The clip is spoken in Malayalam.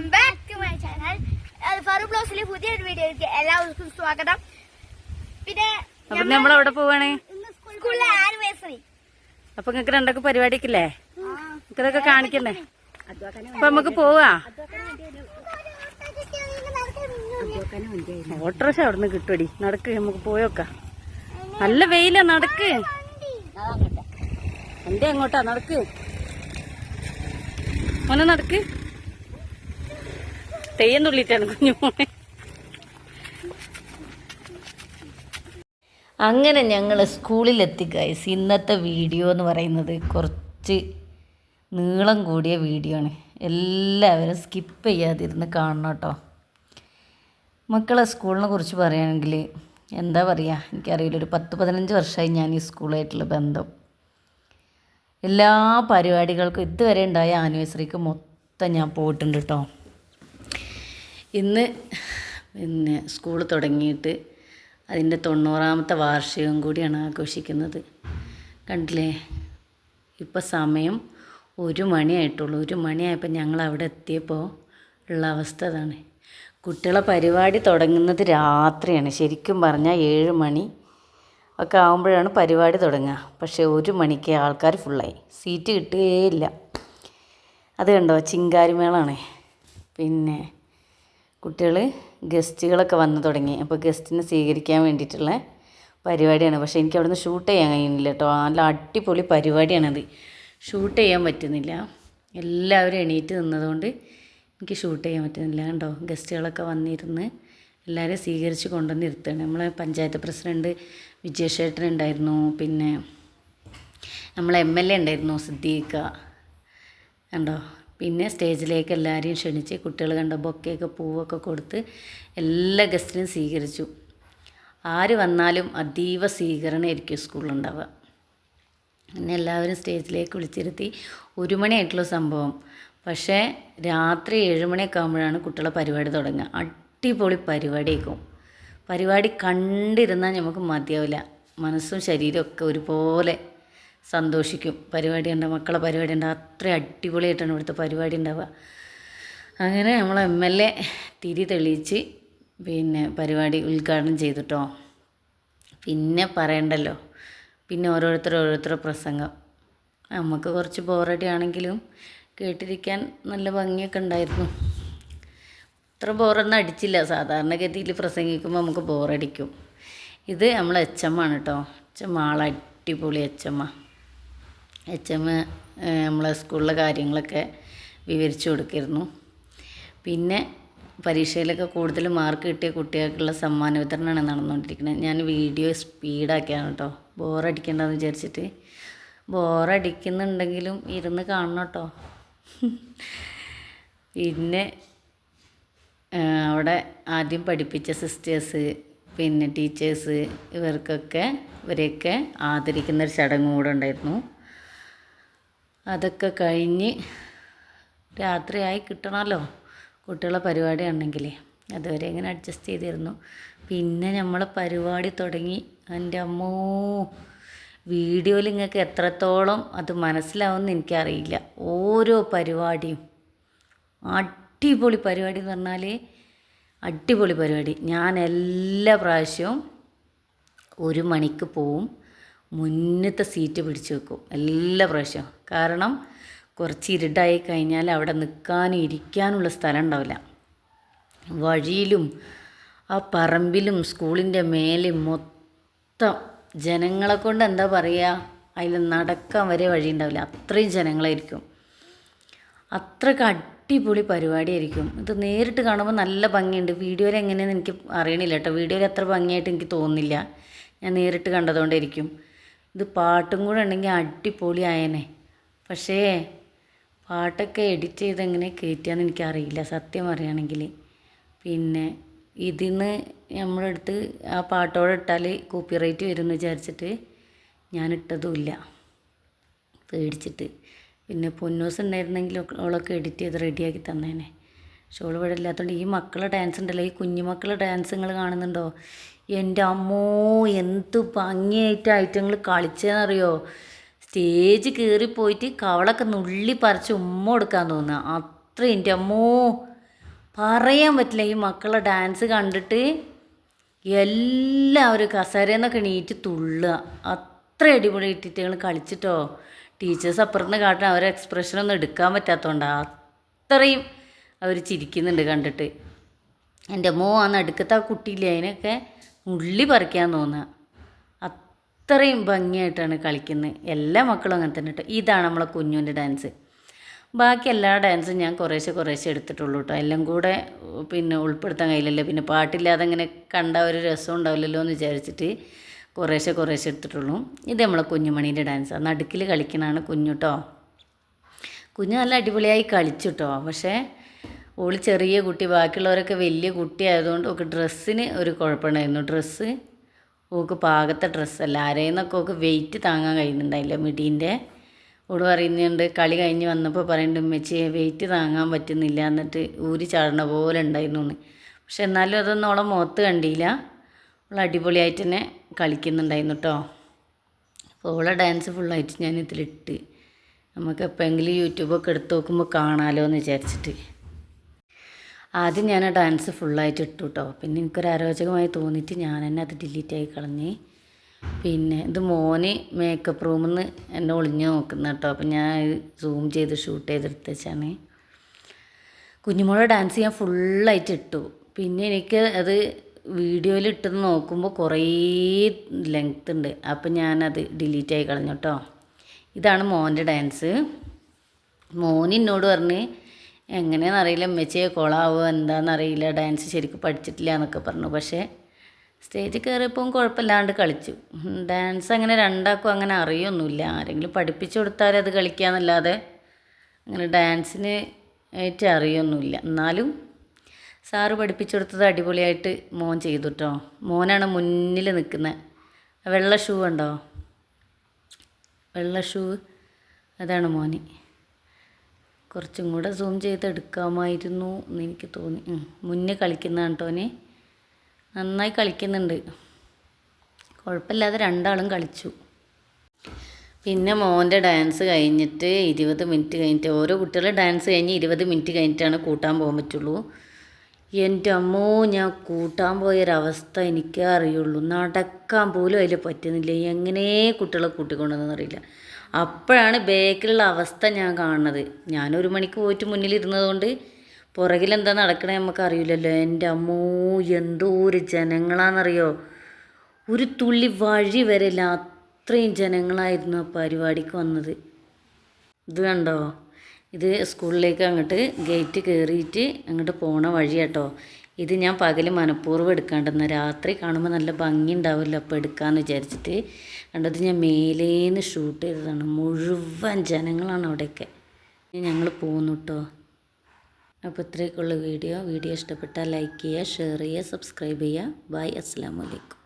Welcome back to my channel. Faru ബ്ലോസിലെ പുതിയൊരു വീഡിയോയിലേക്ക് എല്ലാവർക്കും സ്വാഗതം. പിന്നെ നമ്മൾ എവിടെ പോവാണ്? സ്കൂളിലെ ആനിവേഴ്സറി. അപ്പൊ നിങ്ങക്ക് രണ്ടൊക്കെ പരിപാടിയൊക്കെ ഇല്ലേ ഇതൊക്കെ കാണിക്കണ്ടേ? അപ്പൊ നമുക്ക് പോവാ. ഓട്ടോറിക്ഷ അവിടെ നിന്ന് കിട്ടുമടി നടക്ക് നമുക്ക് പോയോക്കാം. നല്ല വെയിലാ നടക്ക്. എന്റെ അങ്ങോട്ടാ നടക്ക്. ഒന്ന് നടക്ക്. തെയ്യം തുള്ളിട്ടാണ് കുഞ്ഞു മോനെ അങ്ങനെ ഞങ്ങൾ സ്കൂളിലെത്തി ഗൈസ് ഇന്നത്തെ വീഡിയോ എന്ന് പറയുന്നത് കുറച്ച് നീളം കൂടിയ വീഡിയോ ആണ്. എല്ലാവരും സ്കിപ്പ് ചെയ്യാതിരുന്ന് കാണണം കേട്ടോ. മക്കളെ സ്കൂളിനെ കുറിച്ച് പറയുകയാണെങ്കിൽ എന്താ പറയുക എനിക്കറിയില്ല. ഒരു പത്ത് പതിനഞ്ച് വർഷമായി ഞാൻ ഈ സ്കൂളായിട്ടുള്ള ബന്ധം. എല്ലാ പരിപാടികൾക്കും ഇതുവരെ ഉണ്ടായ ആനിവേഴ്സറിക്ക് മൊത്തം ഞാൻ പോയിട്ടുണ്ട് കേട്ടോ. ഇന്ന് പിന്നെ സ്കൂൾ തുടങ്ങിയിട്ട് അതിന്റെ തൊണ്ണൂറാമത്തെ വാർഷികം കൂടിയാണ് ആഘോഷിക്കുന്നത്. കണ്ടില്ലേ? ഇപ്പം സമയം ഒരു മണിയായിട്ടുള്ളൂ ഒരു മണിയായപ്പോൾ ഞങ്ങൾ അവിടെ എത്തിയപ്പോൾ ഉള്ള അവസ്ഥ അതാണ്. കുട്ടികളെ പരിപാടി തുടങ്ങുന്നത് രാത്രിയാണ്. ശരിക്കും പറഞ്ഞാൽ ഏഴ് മണി ഒക്കെ ആകുമ്പോഴാണ് പരിപാടി തുടങ്ങുക. പക്ഷേ ഒരു മണിക്ക് ആൾക്കാർ ഫുള്ളായി. സീറ്റ് കിട്ടുകയേ ഇല്ല. അത് കണ്ടോ? ചിങ്കാരിമേളാണ്. പിന്നെ കുട്ടികൾ ഗസ്റ്റുകളൊക്കെ വന്ന് തുടങ്ങി. അപ്പോൾ ഗസ്റ്റിനെ സ്വീകരിക്കാൻ വേണ്ടിയിട്ടുള്ള പരിപാടിയാണ്. പക്ഷേ എനിക്ക് അവിടുന്ന് ഷൂട്ട് ചെയ്യാൻ കഴിയുന്നില്ല കേട്ടോ. നല്ല അടിപൊളി പരിപാടിയാണത്. ഷൂട്ട് ചെയ്യാൻ പറ്റുന്നില്ല. എല്ലാവരും എണീറ്റ് നിന്നതുകൊണ്ട് എനിക്ക് ഷൂട്ട് ചെയ്യാൻ പറ്റുന്നില്ല കണ്ടോ. ഗസ്റ്റുകളൊക്കെ വന്നിരുന്ന് എല്ലാവരെയും സ്വീകരിച്ച് കൊണ്ടുവന്ന് ഇരുത്തുകയാണ്. നമ്മളെ പഞ്ചായത്ത് പ്രസിഡന്റ് വിജയശേട്ടൻ ഉണ്ടായിരുന്നു. പിന്നെ നമ്മളെ എം എൽ എ ഉണ്ടായിരുന്നു സിദ്ദീഖ. കണ്ടോ? പിന്നെ സ്റ്റേജിലേക്ക് എല്ലാവരെയും ക്ഷണിച്ച് കുട്ടികൾ കണ്ട ബൊക്കെയൊക്കെ പൂവൊക്കെ കൊടുത്ത് എല്ലാ ഗസ്റ്റിനും സ്വീകരിച്ചു. ആര് വന്നാലും അതീവ സ്വീകരണമായിരിക്കും സ്കൂളിലുണ്ടാവുക. പിന്നെ എല്ലാവരും സ്റ്റേജിലേക്ക് വിളിച്ചിരുത്തി ഒരു മണിയായിട്ടുള്ള സംഭവം. പക്ഷേ രാത്രി ഏഴ് മണിയൊക്കെ ആകുമ്പോഴാണ് കുട്ടികളെ പരിപാടി തുടങ്ങുക. അടിപൊളി പരിപാടിയായിരിക്കും. പരിപാടി കണ്ടിരുന്നാൽ നമുക്ക് മതിയാവില്ല. മനസ്സും ശരീരമൊക്കെ ഒരുപോലെ സന്തോഷിക്കും. പരിപാടി ഉണ്ട് മക്കളെ പരിപാടി ഉണ്ട് അത്ര അടിപൊളിയായിട്ടാണ് ഇവിടുത്തെ പരിപാടി ഉണ്ടാവുക. അങ്ങനെ നമ്മൾ എം എൽ എ തിരി തെളിയിച്ച് പിന്നെ പരിപാടി ഉദ്ഘാടനം ചെയ്തിട്ടോ പിന്നെ പറയണ്ടല്ലോ. പിന്നെ ഓരോരുത്തർ ഓരോരുത്തർ പ്രസംഗം. നമുക്ക് കുറച്ച് ബോറടി ആണെങ്കിലും കേട്ടിരിക്കാൻ നല്ല ഭംഗിയൊക്കെ ഉണ്ടായിരുന്നു. അത്ര ബോറൊന്നും അടിച്ചില്ല. സാധാരണഗതിയിൽ പ്രസംഗിക്കുമ്പോൾ നമുക്ക് ബോറടിക്കും. ഇത് നമ്മൾ എച്ചമ്മ ആണ് കേട്ടോ എച്ചമ്മ ആളടിപൊളി അടിപൊളി എച്ച് എം നമ്മളെ സ്കൂളിലെ കാര്യങ്ങളൊക്കെ വിവരിച്ചു കൊടുക്കായിരുന്നു പിന്നെ പരീക്ഷയിലൊക്കെ കൂടുതൽ മാർക്ക് കിട്ടിയ കുട്ടികൾക്കുള്ള സമ്മാന വിതരണമാണ് നടന്നുകൊണ്ടിരിക്കുന്നത്. ഞാൻ വീഡിയോ സ്പീഡാക്കിയാണ് കേട്ടോ. ബോറടിക്കേണ്ടതെന്ന് വിചാരിച്ചിട്ട്. ബോറടിക്കുന്നുണ്ടെങ്കിലും ഇരുന്ന് കാണണം കേട്ടോ. പിന്നെ അവിടെ ആദ്യം പഠിപ്പിച്ച സിസ്റ്റേഴ്സ് പിന്നെ ടീച്ചേഴ്സ് ഇവർക്കൊക്കെ ഇവരെയൊക്കെ ആദരിക്കുന്ന ഒരു ചടങ്ങ് കൂടെ ഉണ്ടായിരുന്നു. അതൊക്കെ കഴിഞ്ഞ് രാത്രിയായി കിട്ടണമല്ലോ കുട്ടികളെ പരിപാടി ഉണ്ടെങ്കിൽ അതുവരെ ഇങ്ങനെ അഡ്ജസ്റ്റ് ചെയ്തിരുന്നു. പിന്നെ നമ്മളെ പരിപാടി തുടങ്ങി. എന്റെ അമ്മോ വീഡിയോയിൽ നിങ്ങൾക്ക് എത്രത്തോളം അത് മനസ്സിലാവുമെന്ന് എനിക്കറിയില്ല. ഓരോ പരിപാടിയും. അടിപൊളി പരിപാടി എന്ന് പറഞ്ഞാൽ അടിപൊളി പരിപാടി. ഞാൻ എല്ലാ പ്രാവശ്യവും ഒരു മണിക്ക് പോവും. മുന്നത്തെ സീറ്റ് പിടിച്ചു വെക്കും. എല്ലാ പ്രാവശ്യവും കാരണം കുറച്ച് ഇരുട്ടായി കഴിഞ്ഞാൽ അവിടെ നിൽക്കാനും ഇരിക്കാനുള്ള സ്ഥലം ഉണ്ടാവില്ല. വഴിയിലും ആ പറമ്പിലും സ്കൂളിന്റെ മേലെ മൊത്തം ജനങ്ങളെ കൊണ്ട് എന്താ പറയുക അതിൽ നടക്കാൻ വരെ വഴി ഉണ്ടാവില്ല. അത്രയും ജനങ്ങളായിരിക്കും. അത്രയ്ക്ക് അടിപൊളി പരിപാടിയായിരിക്കും. ഇത് നേരിട്ട് കാണുമ്പോൾ നല്ല ഭംഗിയുണ്ട്. വീഡിയോയിൽ എങ്ങനെയാണെന്ന് എനിക്ക് അറിയണില്ല കേട്ടോ. വീഡിയോയിൽ അത്ര ഭംഗിയായിട്ട് എനിക്ക് തോന്നുന്നില്ല. ഞാൻ നേരിട്ട് കണ്ടതുകൊണ്ടായിരിക്കും. ഇത് പാട്ടും കൂടെ ഉണ്ടെങ്കിൽ അടിപൊളി ആയേനെ. പക്ഷേ പാട്ടൊക്കെ എഡിറ്റ് ചെയ്ത് എങ്ങനെ കയറ്റിയാന്ന് എനിക്കറിയില്ല സത്യം പറയുകയാണെങ്കിൽ പിന്നെ ഇതിന്ന് നമ്മളെടുത്ത് ആ പാട്ടോടെ ഇട്ടാൽ കോപ്പിറൈറ്റ് എന്ന് വിചാരിച്ചിട്ട് ഞാൻ ഇട്ടതുമില്ല പേടിച്ചിട്ട്. പിന്നെ പൊന്നൂസ് ഉണ്ടായിരുന്നെങ്കിൽ ഓളൊക്കെ എഡിറ്റ് ചെയ്ത് റെഡിയാക്കി തന്നേനെ. അവൾ ഇവിടെ ഇല്ലാത്തതുകൊണ്ട് ഈ മക്കളെ ഡാൻസ് ഉണ്ടല്ലോ ഈ കുഞ്ഞുമക്കളെ ഡാൻസ് നിങ്ങൾ കാണുന്നുണ്ടോ? എന്റെ അമ്മോ എന്ത് ഭംഗിയായിട്ട് ഐറ്റങ്ങൾ കളിച്ചതെന്നറിയോ സ്റ്റേജ് കയറി പോയിട്ട് കവളൊക്കെ നുള്ളി പറിച്ച് ഉമ്മ കൊടുക്കാൻ തോന്നുക അത്ര എന്റെ അമ്മോ പറയാൻ പറ്റില്ല. ഈ മക്കളെ ഡാൻസ് കണ്ടിട്ട് എല്ലാവരും കസേരയെന്നൊക്കെ എണീറ്റ് തുള്ളുക. അത്ര അടിപൊളി ഇട്ടിട്ടുകൾ കളിച്ചിട്ടോ? ടീച്ചേഴ്സ് അപ്പുറത്ത് കാട്ടണം അവരെ എക്സ്പ്രഷനൊന്നും എടുക്കാൻ പറ്റാത്തതുകൊണ്ടാണ് അത്രയും അവർ ചിരിക്കുന്നുണ്ട് കണ്ടിട്ട്. എന്റെ മോ ആ നടുക്കത്തെ ആ കുട്ടിയില്ലേ അതിനൊക്കെ ഉള്ളി പറിക്കാൻ തോന്നുക. അത്രയും ഭംഗിയായിട്ടാണ് കളിക്കുന്നത്. എല്ലാ മക്കളും അങ്ങനെ തന്നെ കേട്ടോ ഇതാണ് നമ്മളെ കുഞ്ഞുന്റെ ഡാൻസ്. ബാക്കി എല്ലാ ഡാൻസും ഞാൻ കുറേശ്ശെ കുറേശ്ശെ എടുത്തിട്ടുള്ളൂ കേട്ടോ എല്ലാം കൂടെ പിന്നെ ഉൾപ്പെടുത്താൻ കഴിയില്ലല്ലോ. പിന്നെ പാട്ടില്ലാതെ അങ്ങനെ കണ്ട ഒരു രസം ഉണ്ടാവില്ലല്ലോ എന്ന് വിചാരിച്ചിട്ട് കുറേശ്ശെ കുറേശ്ശെ എടുത്തിട്ടുള്ളൂ. ഇത് നമ്മളെ കുഞ്ഞുമണീന്റെ ഡാൻസ്. നടുക്കിൽ കളിക്കണതാണ് കുഞ്ഞു കേട്ടോ കുഞ്ഞു നല്ല അടിപൊളിയായി കളിച്ചു കേട്ടോ പക്ഷേ ഓൾ ചെറിയ കുട്ടി ബാക്കിയുള്ളവരൊക്കെ വലിയ കുട്ടി ആയതുകൊണ്ട് ഓക്ക് ഡ്രസ്സിന് ഒരു കുഴപ്പമുണ്ടായിരുന്നു. ഡ്രസ്സ് ഓക്ക് പാകത്തെ ഡ്രസ്സല്ല ആരെയെന്നൊക്കെ ഓക്ക് വെയിറ്റ് താങ്ങാൻ കഴിയുന്നുണ്ടായില്ല. മിടീന്റെ ഓട് പറയുന്നുണ്ട് കളി കഴിഞ്ഞ് വന്നപ്പോൾ പറയുന്നുണ്ട് ഉമ്മച്ചിയെ വെയിറ്റ് താങ്ങാൻ പറ്റുന്നില്ല എന്നിട്ട് ഊരി ചാടണ പോലെ ഉണ്ടായിരുന്നു എന്ന്. പക്ഷെ എന്നാലും അതൊന്നും ഓളെ മുഖത്ത് കണ്ടില്ല. ഓൾ അടിപൊളിയായിട്ട് തന്നെ കളിക്കുന്നുണ്ടായിരുന്നു കേട്ടോ അപ്പോൾ ഓളെ ഡാൻസ് ഫുള്ളായിട്ട് ഞാൻ ഇതിലിട്ട്. നമുക്ക് എപ്പോഴെങ്കിലും യൂട്യൂബൊക്കെ എടുത്ത് നോക്കുമ്പോൾ കാണാമല്ലോ എന്ന് വിചാരിച്ചിട്ട്. ആദ്യം ഞാൻ ആ ഡാൻസ് ഫുള്ളായിട്ട് ഇട്ടു കേട്ടോ പിന്നെ എനിക്കൊരു അരോചകമായി തോന്നിയിട്ട് ഞാൻ തന്നെ അത് ഡിലീറ്റ് ആയി കളഞ്ഞ്. പിന്നെ ഇത് മോന് മേക്കപ്പ് റൂമിൽ നിന്ന് എന്നെ ഒളിഞ്ഞു നോക്കുന്ന കേട്ടോ അപ്പം ഞാൻ സൂം ചെയ്ത് ഷൂട്ട് ചെയ്തെടുത്ത് വെച്ചാണ് കുഞ്ഞുമോളെ ഡാൻസ് ഞാൻ ഫുള്ളായിട്ട് ഇട്ടു. പിന്നെ എനിക്ക് അത് വീഡിയോയിൽ ഇട്ടത് നോക്കുമ്പോൾ കുറേ ലെങ്ത് ഉണ്ട്. അപ്പം ഞാനത് ഡിലീറ്റ് ആയി കളഞ്ഞു കേട്ടോ ഇതാണ് മോന്റെ ഡാൻസ് മോൻ എന്നോട് പറഞ്ഞ് എങ്ങനെയാണെന്നറിയില്ല ഉമ്മച്ചിയെ കൊളാവോ എന്താണെന്നറിയില്ല ഡാൻസ് ശരിക്കും പഠിച്ചിട്ടില്ല എന്നൊക്കെ പറഞ്ഞു. പക്ഷേ സ്റ്റേജിൽ കയറിയപ്പോൾ കുഴപ്പമില്ലാണ്ട് കളിച്ചു. ഡാൻസ് അങ്ങനെ രണ്ടാക്കും അങ്ങനെ അറിയൊന്നുമില്ല. ആരെങ്കിലും പഠിപ്പിച്ചു കൊടുത്താൽ അത് കളിക്കാന്നല്ലാതെ അങ്ങനെ ഡാൻസിന് ആയിട്ട് അറിയൊന്നുമില്ല. എന്നാലും സാറ് പഠിപ്പിച്ചു കൊടുത്തത് അടിപൊളിയായിട്ട് മോൻ ചെയ്തു കേട്ടോ മോനാണ് മുന്നിൽ നിൽക്കുന്നത്. വെള്ള ഷൂ ഉണ്ടോ? വെള്ള ഷൂ അതാണ് മോന്. കുറച്ചും കൂടെ സൂം ചെയ്ത് എടുക്കാമായിരുന്നു എന്ന് എനിക്ക് തോന്നി. മുന്നേ കളിക്കുന്നതാണ് ടോന് നന്നായി കളിക്കുന്നുണ്ട്. കുഴപ്പമില്ലാതെ രണ്ടാളും കളിച്ചു. പിന്നെ മോന്റെ ഡാൻസ് കഴിഞ്ഞിട്ട് ഇരുപത് മിനിറ്റ് കഴിഞ്ഞിട്ട് ഓരോ കുട്ടികളുടെ ഡാൻസ് കഴിഞ്ഞ് ഇരുപത് മിനിറ്റ് കഴിഞ്ഞിട്ടാണ് കൂട്ടാൻ പോകാൻ പറ്റുള്ളൂ. എന്റെ അമ്മോ ഞാൻ കൂട്ടാൻ പോയൊരവസ്ഥ എനിക്കേ അറിയുള്ളൂ. നടക്കാൻ പോലും അതിൽ പറ്റുന്നില്ല. എങ്ങനെ കുട്ടികളെ കൂട്ടിക്കൊണ്ടെന്നറിയില്ല അപ്പോഴാണ് ബേക്കിലുള്ള അവസ്ഥ ഞാൻ കാണുന്നത്. ഞാൻ ഒരു മണിക്ക് പോയിട്ട് മുന്നിലിരുന്നതുകൊണ്ട് പുറകിലെന്താ നടക്കണേ നമുക്ക് അറിയില്ലല്ലോ എന്റെ അമ്മോ എന്തോ ഒരു ജനങ്ങളാണെന്നറിയോ? ഒരു തുള്ളി വഴി വരില്ല അത്രയും ജനങ്ങളായിരുന്നു ആ പരിപാടിക്ക് വന്നത്. ഇത് കണ്ടോ? ഇത് സ്കൂളിലേക്ക് അങ്ങോട്ട് ഗേറ്റ് കയറിയിട്ട് അങ്ങോട്ട് പോണ വഴി കേട്ടോ ഇത് ഞാൻ പകൽ മനഃപൂർവം എടുക്കാണ്ടെന്ന് രാത്രി കാണുമ്പോൾ നല്ല ഭംഗി ഉണ്ടാവില്ല അപ്പോൾ എടുക്കാമെന്ന് വിചാരിച്ചിട്ട് കണ്ടത് ഞാൻ മേലേന്ന് ഷൂട്ട് ചെയ്തതാണ്. മുഴുവൻ ജനങ്ങളാണ് അവിടെയൊക്കെ. ഞങ്ങൾ പോകുന്നു കേട്ടോ അപ്പോൾ ഇത്രയൊക്കെയുള്ള വീഡിയോ. വീഡിയോ ഇഷ്ടപ്പെട്ടാൽ ലൈക്ക് ചെയ്യുക ഷെയർ ചെയ്യുക സബ്സ്ക്രൈബ് ചെയ്യുക. ബൈ. അസ്സാം വലൈക്കും